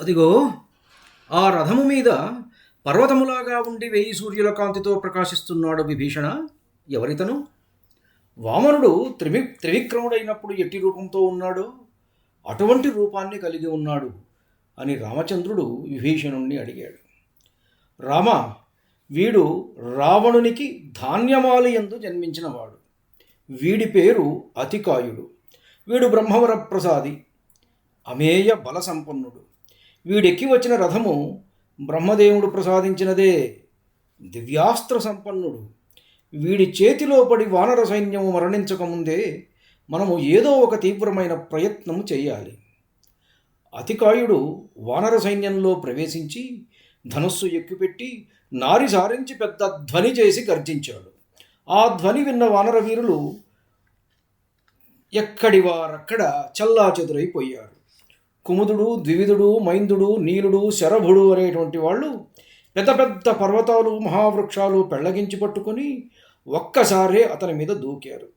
అదిగో ఆ రథము మీద పర్వతములాగా ఉండి వెయ్యి సూర్యుల కాంతితో ప్రకాశిస్తున్నాడు విభీషణ. ఎవరితను? వామనుడు త్రివి త్రివిక్రముడైనప్పుడు ఎట్టి రూపంతో ఉన్నాడు? అటువంటి రూపాన్ని కలిగి ఉన్నాడు అని రామచంద్రుడు విభీషణుణ్ణి అడిగాడు. రామ వీడు రావణునికి ధాన్యమాలి ఎందు జన్మించినవాడు. వీడి పేరు అతికాయుడు. వీడు బ్రహ్మవర ప్రసాది అమేయ బల సంపన్నుడు వీడెక్కి వచ్చిన రథము బ్రహ్మదేవుడు ప్రసాదించినదే. దివ్యాస్త్ర సంపన్నుడు. వీడి చేతిలో పడి వానర సైన్యము మరణించకముందే మనము ఏదో ఒక తీవ్రమైన ప్రయత్నం చేయాలి అతికాయుడు వానర సైన్యంలో ప్రవేశించి ధనుస్సు ఎక్కుపెట్టి నారి సారించి పెద్ద ధ్వని చేసి గర్జించాడు. ఆ ధ్వని విన్న వానర వీరులు ఎక్కడి వారక్కడ చల్లా చెదురైపోయారు కుముదుడు ద్వివిధుడు మైందుడు నీలుడు శరభుడు అనేటువంటి వాళ్ళు పెద్ద పెద్ద పర్వతాలు మహావృక్షాలు పెళ్ళగించి పట్టుకొని ఒక్కసారే అతని మీద దూకారు.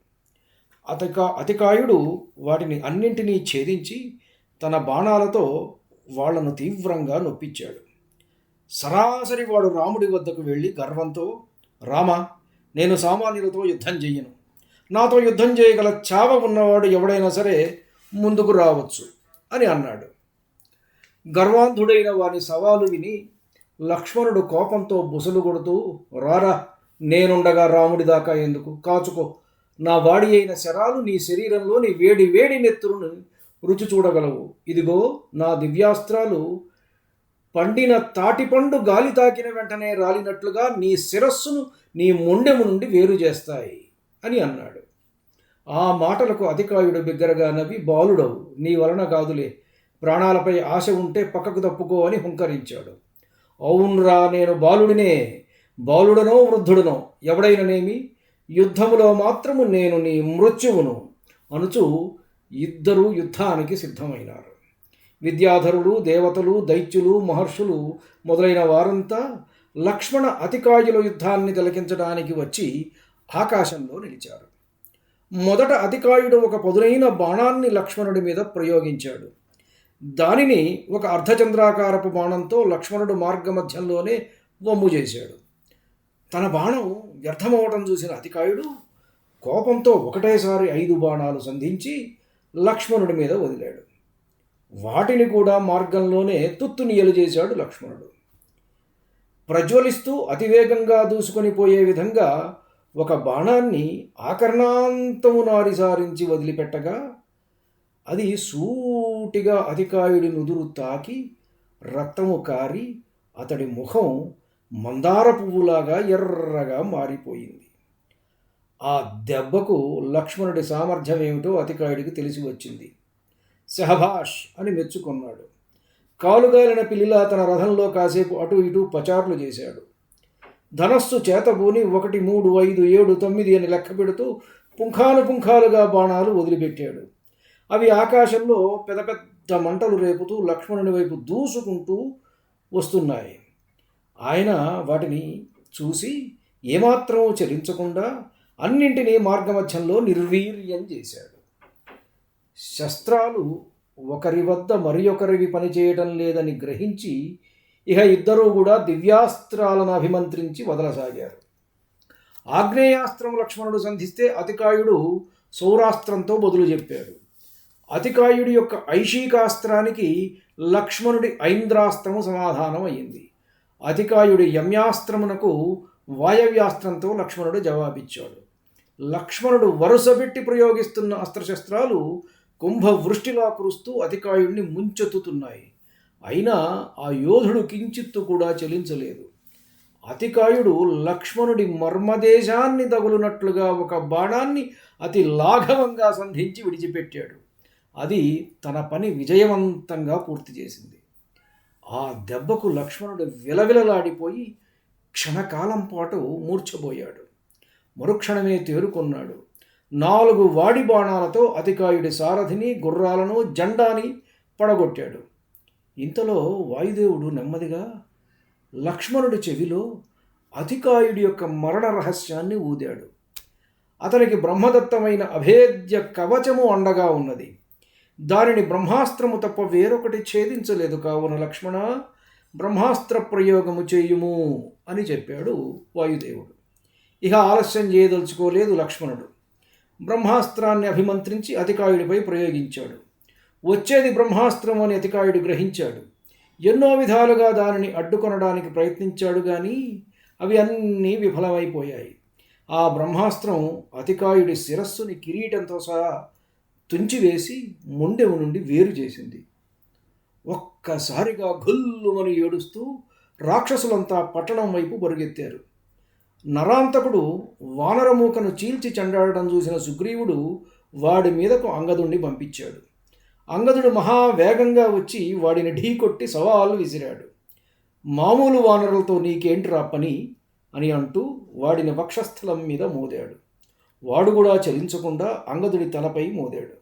అతిక అతికాయుడు వాటిని అన్నింటినీ ఛేదించి తన బాణాలతో వాళ్ళను తీవ్రంగా నొప్పించాడు. సరాసరి వాడు రాముడి వద్దకు వెళ్ళి గర్వంతో రామ నేను సామాన్యులతో యుద్ధం చెయ్యను. నాతో యుద్ధం చేయగల చావ ఉన్నవాడు ఎవడైనా సరే ముందుకు రావచ్చు. అని అన్నాడు. గర్వాంధుడైన వాని సవాలు విని లక్ష్మణుడు కోపంతో బుసలు కొడుతూ రారా నేనుండగా రాముడి దాకా ఎందుకు? కాచుకో. నా వాడి అయిన శరాలు నీ శరీరంలోని వేడి వేడి నెత్తురును రుచి చూడగలవు. ఇదిగో నా దివ్యాస్త్రాలు పండిన తాటిపండు గాలి తాకిన వెంటనే రాలినట్లుగా నీ శిరస్సును నీ మొండెము నుండి వేరు చేస్తాయి అని అన్నాడు. ఆ మాటలకు అధికాయుడు బిగ్గరగా నవ్వి బాలుడవు నీ వలన కాదులే. ప్రాణాలపై ఆశ ఉంటే పక్కకు తప్పుకో అని హుంకరించాడు. అవునురా నేను బాలుడినే. బాలుడనో వృద్ధుడనో ఎవడైననేమి? యుద్ధములో మాత్రము నేను నీ మృత్యువును అనుచు ఇద్దరూ యుద్ధానికి సిద్ధమైనారు. విద్యాధరులు దేవతలు దైత్యులు మహర్షులు మొదలైన వారంతా లక్ష్మణ అతికాయుల యుద్ధాన్ని తిలకించడానికి వచ్చి ఆకాశంలో నిలిచారు. మొదట అతికాయుడు ఒక పదునైన బాణాన్ని లక్ష్మణుడి మీద ప్రయోగించాడు. దానిని ఒక అర్ధచంద్రాకారపు బాణంతో లక్ష్మణుడు మార్గమధ్యంలోనే వమ్ము చేశాడు. తన బాణం వ్యర్థమవటం చూసిన అతికాయుడు కోపంతో ఒకటేసారి ఐదు బాణాలు సంధించి లక్ష్మణుడి మీద వదిలాడు. వాటిని కూడా మార్గంలోనే తుత్తునియలు చేశాడు లక్ష్మణుడు. ప్రజ్వలిస్తూ అతివేగంగా దూసుకొని పోయే విధంగా ఒక బాణాన్ని ఆకర్ణాంతము నారిసారించి వదిలిపెట్టగా అది సూటిగా అధికాయుడి నుదురు తాకి రక్తము కారి అతడి ముఖం మందార పువ్వులాగా ఎర్రగా మారిపోయింది. ఆ దెబ్బకు లక్ష్మణుడి సామర్థ్యం ఏమిటో అతికాయుడికి తెలిసి వచ్చింది. సహభాష్ అని మెచ్చుకున్నాడు. కాలుగాలిన పిల్లిలా తన రథంలో కాసేపు అటు ఇటు పచారులు చేశాడు. ధనస్సు చేతబూని ఒకటి మూడు ఐదు ఏడు తొమ్మిది అని లెక్క పెడుతూ పుంఖానుపుంఖాలుగా బాణాలు వదిలిపెట్టాడు. అవి ఆకాశంలో పెద్ద పెద్ద మంటలు రేపుతూ లక్ష్మణుని వైపు దూసుకుంటూ వస్తున్నాయి. ఆయన వాటిని చూసి ఏమాత్రం చలించకుండా అన్నింటినీ మార్గమధ్యంలో నిర్వీర్యం చేశాడు. శస్త్రాలు ఒకరి వద్ద మరి ఒకరివి పనిచేయటం లేదని గ్రహించి ఇక ఇద్దరూ కూడా దివ్యాస్త్రాలను అభిమంత్రించి వదలసాగారు. ఆగ్నేయాస్త్రం లక్ష్మణుడు సంధిస్తే అతికాయుడు సౌరాస్త్రంతో బదులు చెప్పాడు. అతికాయుడి యొక్క ఐషికాస్త్రానికి లక్ష్మణుడి ఐంద్రాస్త్రము సమాధానం అయింది అతికాయుడి యమ్యాస్త్రమునకు వాయవ్యాస్త్రంతో లక్ష్మణుడు జవాబిచ్చాడు. లక్ష్మణుడు వరుసపెట్టి ప్రయోగిస్తున్న అస్త్రశస్త్రాలు కుంభవృష్టిలా కురుస్తూ అతికాయుడిని ముంచెత్తుతున్నాయి. అయినా ఆ యోధుడు కించిత్తు కూడా చెలించలేదు. అతికాయుడు లక్ష్మణుడి మర్మదేశాన్ని తగులునట్లుగా ఒక బాణాన్ని అతి లాఘవంగా సంధించి విడిచిపెట్టాడు. అది తన పని విజయవంతంగా పూర్తి చేసింది. ఆ దెబ్బకు లక్ష్మణుడు విలవిలలాడిపోయి క్షణకాలం పాటు మూర్ఛపోయాడు. మరుక్షణమే తేరుకున్నాడు. నాలుగు వాడి బాణాలతో అతికాయుడి సారథిని గుర్రాలను జెండాని పడగొట్టాడు. ఇంతలో వాయుదేవుడు నెమ్మదిగా లక్ష్మణుడి చెవిలో అధికాయుడి యొక్క మరణ రహస్యాన్ని ఊదాడు. అతనికి బ్రహ్మదత్తమైన అభేద్య కవచము అండగా ఉన్నది. దానిని బ్రహ్మాస్త్రము తప్ప వేరొకటి ఛేదించలేదు కావున లక్ష్మణ బ్రహ్మాస్త్ర ప్రయోగము చేయుము అని చెప్పాడు వాయుదేవుడు. ఇక ఆలస్యం చేయదలుచుకోలేదు లక్ష్మణుడు. బ్రహ్మాస్త్రాన్ని అభిమంత్రించి అధికాయుడిపై ప్రయోగించాడు. వచ్చేది బ్రహ్మాస్త్రం అని అతికాయుడు గ్రహించాడు. ఎన్నో విధాలుగా దానిని అడ్డుకొనడానికి ప్రయత్నించాడు కానీ అవి అన్నీ విఫలమైపోయాయి. ఆ బ్రహ్మాస్త్రం అతికాయుడి శిరస్సుని కిరీటంతో సహా తుంచివేసి ముండెము నుండి వేరు చేసింది. ఒక్కసారిగా గుల్లుమని ఏడుస్తూ రాక్షసులంతా పట్టణం వైపు పరుగెత్తారు. నరాంతకుడు వానరమూకను చీల్చి చెండాడడం చూసిన సుగ్రీవుడు వాడి మీదకు అంగదుణ్ణి పంపించాడు. అంగదుడు మహావేగంగా వచ్చి వాడిని ఢీకొట్టి సవాలు విసిరాడు. మామూలు వానరులతో నీకేంటిరా పని? అని అంటూ వాడిని వక్షస్థలం మీద మోదాడు. వాడు కూడా చలించకుండా అంగదుడి తలపై మోదాడు.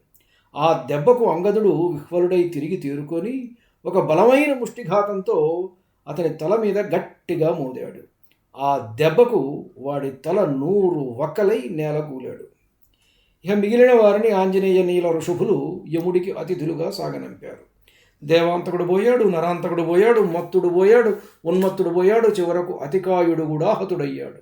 ఆ దెబ్బకు అంగదుడు విహ్వలుడై తిరిగి తేరుకొని ఒక బలమైన ముష్టిఘాతంతో అతని తల మీద గట్టిగా మోదాడు. ఆ దెబ్బకు వాడి తల నూరు వక్కలై నేలకూలాడు. ఇక మిగిలిన వారిని ఆంజనేయ నీల ఋషుభులు యముడికి అతిథులుగా సాగనంపారు. దేవాంతకుడు పోయాడు నరాంతకుడు పోయాడు మత్తుడు పోయాడు ఉన్మత్తుడు పోయాడు చివరకు అతికాయుడు కూడా హతుడయ్యాడు.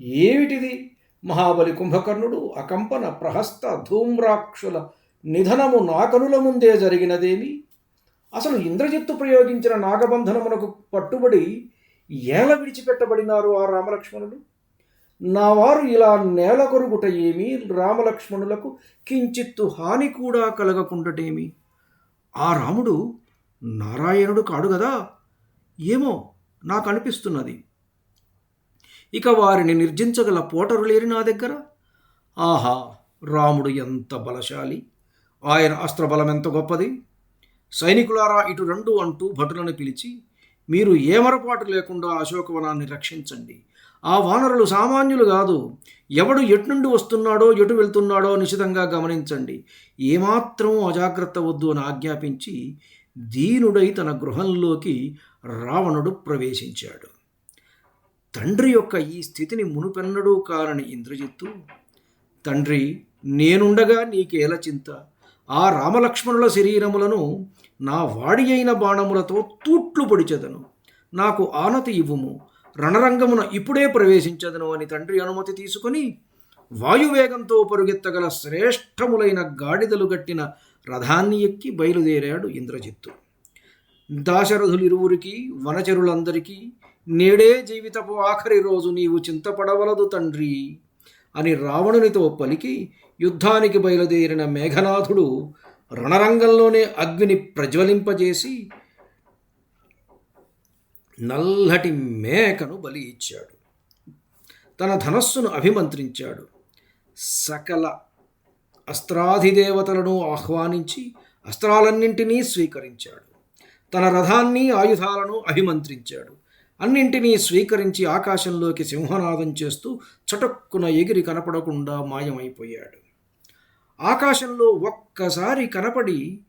ఏమిటిది? మహాబలి కుంభకర్ణుడు అకంపన ప్రహస్త ధూమ్రాక్షుల నిధనము నాకనుల ముందే జరిగినదేమి? అసలు ఇంద్రజిత్తు ప్రయోగించిన నాగబంధనమునకు పట్టుబడి ఏల విడిచిపెట్టబడినారు ఆ రామలక్ష్మణుడు నా వారు ఇలా నేల కొరుగుట ఏమి రామలక్ష్మణులకు కించిత్తు హాని కూడా కలగకుండటేమి? ఆ రాముడు నారాయణుడు కాడు కదా ఏమో నాకు అనిపిస్తున్నది ఇక వారిని నిర్జించగల పోటరు లేరు నా దగ్గర? ఆహా రాముడు ఎంత బలశాలి! ఆయన అస్త్రబలం ఎంత గొప్పది! సైనికులారా ఇటు రెండు అంటూ భటులను పిలిచి మీరు ఏమరపాటు లేకుండా అశోకవనాన్ని రక్షించండి. ఆ వానరులు సామాన్యులు కాదు. ఎవడు ఎట్నుండి వస్తున్నాడో ఎటు వెళ్తున్నాడో నిశితంగా గమనించండి. ఏమాత్రం అజాగ్రత్త వద్దు అని ఆజ్ఞాపించి దీనుడై తన గృహంలోకి రావణుడు ప్రవేశించాడు. తండ్రి యొక్క ఈ స్థితిని మునుపెన్నడూ కారని ఇంద్రజిత్తు తండ్రి నేనుండగా నీకేల చింత? ఆ రామలక్ష్మణుల శరీరములను నా వాడి అయిన బాణములతో తూట్లు పొడిచెదను. నాకు ఆనతి ఇవ్వుము. రణరంగమున ఇప్పుడే ప్రవేశించదను అని తండ్రి అనుమతి తీసుకుని వాయువేగంతో పరుగెత్తగల శ్రేష్టములైన గాడిదలు గట్టిన రథాన్ని ఎక్కి బయలుదేరాడు ఇంద్రజిత్తు. దాశరథులిరువురికి వనచరులందరికీ నేడే జీవితపు ఆఖరి రోజు నీవు చింతపడవలదు తండ్రి అని రావణునితో పలికి యుద్ధానికి బయలుదేరిన మేఘనాథుడు రణరంగంలోనే అగ్నిని ప్రజ్వలింపజేసి నల్లటి మేకను బలి ఇచ్చాడు. తన ధనస్సును అభిమంత్రించాడు. సకల అస్త్రాధిదేవతలను ఆహ్వానించి అస్త్రాలన్నింటినీ స్వీకరించాడు. తన రథాన్ని ఆయుధాలను అభిమంత్రించాడు. అన్నింటినీ స్వీకరించి ఆకాశంలోకి సింహనాదం చేస్తూ చటుక్కున ఎగిరి కనపడకుండా మాయమైపోయాడు. ఆకాశంలో ఒక్కసారి కనపడి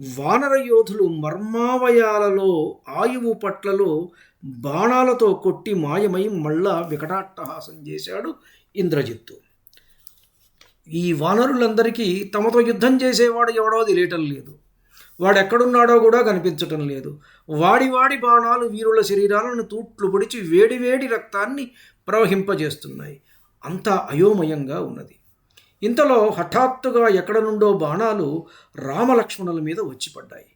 వానర యోధులు మర్మావయాలలో ఆయువు పట్లలో బాణాలతో కొట్టి మాయమై మళ్ళా వికటాట్టహాసం చేశాడు ఇంద్రజిత్తు. ఈ వానరులందరికీ తమతో యుద్ధం చేసేవాడు ఎవడో తెలియటం లేదు. వాడెక్కడున్నాడో కూడా కనిపించటం లేదు. వాడి వాడి బాణాలు వీరుల శరీరాలను తూట్లు పొడిచి వేడి వేడి రక్తాన్ని ప్రవహింపజేస్తున్నాయి. అంతా అయోమయంగా ఉన్నది. ఇంతలో హఠాత్తుగా ఎక్కడ నుండో బాణాలు రామలక్ష్మణుల మీద వచ్చి పడ్డాయి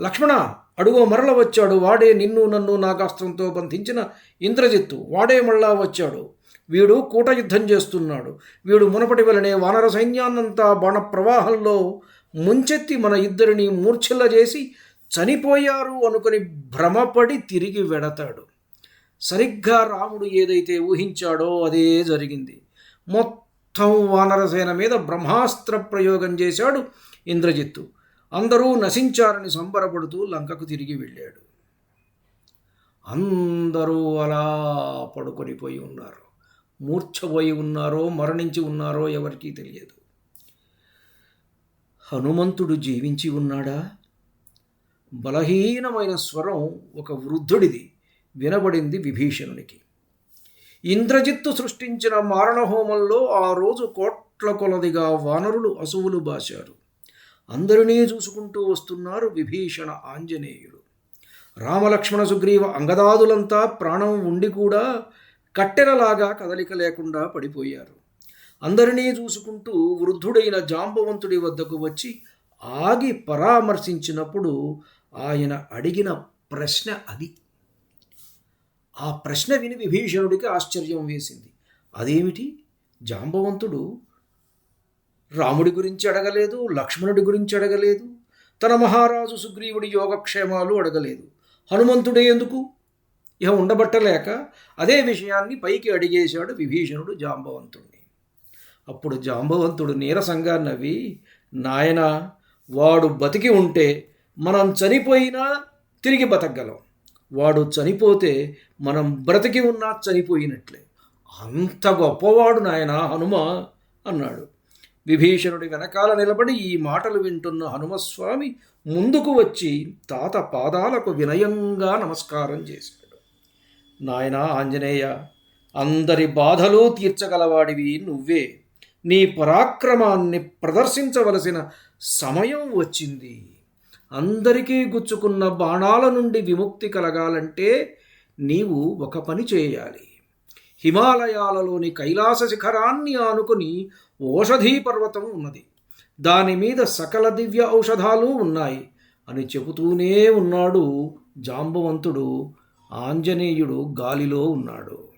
లక్ష్మణ అడుగో మరల వచ్చాడు. వాడే నిన్ను నన్ను నాగాస్త్రంతో బంధించిన ఇంద్రజిత్తు. వాడే మళ్ళా వచ్చాడు. వీడు కూట యుద్ధం చేస్తున్నాడు. వీడు మునపటి వలనే వానర సైన్యాన్నంతా బాణ ప్రవాహంలో ముంచెత్తి మన ఇద్దరిని మూర్ఛల చేసి చనిపోయారు అనుకుని భ్రమపడి తిరిగి వెడతాడు. సరిగ్గా రాముడు ఏదైతే ఊహించాడో అదే జరిగింది. మొత్తం వానరసేన మీద బ్రహ్మాస్త్ర ప్రయోగం చేశాడు ఇంద్రజిత్తు. అందరూ నశించారని సంబరపడుతూ లంకకు తిరిగి వెళ్ళాడు. అందరూ అలా పడుకొనిపోయి ఉన్నారు. మూర్ఛపోయి ఉన్నారో మరణించి ఉన్నారో ఎవరికీ తెలియదు. హనుమంతుడు జీవించి ఉన్నాడా? బలహీనమైన స్వరం ఒక వృద్ధుడిది వినబడింది విభీషణునికి. ఇంద్రజిత్తు సృష్టించిన మారణహోమంలో ఆ రోజు కోట్ల కొలదిగా వానరులు అసువులు బాశారు. అందరినీ చూసుకుంటూ వస్తున్నారు విభీషణ ఆంజనేయుడు రామలక్ష్మణ సుగ్రీవ అంగదాదులంతా ప్రాణం ఉండి కూడా కట్టెలలాగా కదలిక లేకుండా పడిపోయారు. అందరినీ చూసుకుంటూ వృద్ధుడైన జాంబవంతుడి వద్దకు వచ్చి ఆగి పరామర్శించినప్పుడు ఆయన అడిగిన ప్రశ్న అది. ఆ ప్రశ్న విని విభీషణుడికి ఆశ్చర్యం వేసింది. అదేమిటి? జాంబవంతుడు రాముడి గురించి అడగలేదు లక్ష్మణుడి గురించి అడగలేదు తన మహారాజు సుగ్రీవుడి యోగక్షేమాలు అడగలేదు. హనుమంతుడే ఎందుకు? ఇక ఉండబట్టలేక అదే విషయాన్ని పైకి అడిగేశాడు విభీషణుడు జాంబవంతుడిని అప్పుడు జాంబవంతుడు నీరసంగా నవ్వి నాయన వాడు బతికి ఉంటే మనం చనిపోయినా తిరిగి బతకగలం. వాడు చనిపోతే మనం బ్రతికి ఉన్నా చనిపోయినట్లే. అంత గొప్పవాడు నాయన హనుమ అన్నాడు. విభీషణుడి వెనకాల నిలబడి ఈ మాటలు వింటున్న హనుమస్వామి ముందుకు వచ్చి తాత పాదాలకు వినయంగా నమస్కారం చేశాడు. నాయనా ఆంజనేయ అందరి బాధలు తీర్చగలవాడివి నువ్వే. నీ పరాక్రమాన్ని ప్రదర్శించవలసిన సమయం వచ్చింది. అందరికీ గుచ్చుకున్న బాణాల నుండి విముక్తి కలగాలంటే నీవు ఒక పని చేయాలి. హిమాలయాలలోని కైలాస శిఖరాన్ని ఆనుకుని ఓషధీ పర్వతం ఉన్నది. దాని మీద సకల దివ్య ఔషధాలు ఉన్నాయి అని చెబుతూనే ఉన్నాడు జాంబవంతుడు ఆంజనేయుడు గాలిలో ఉన్నాడు.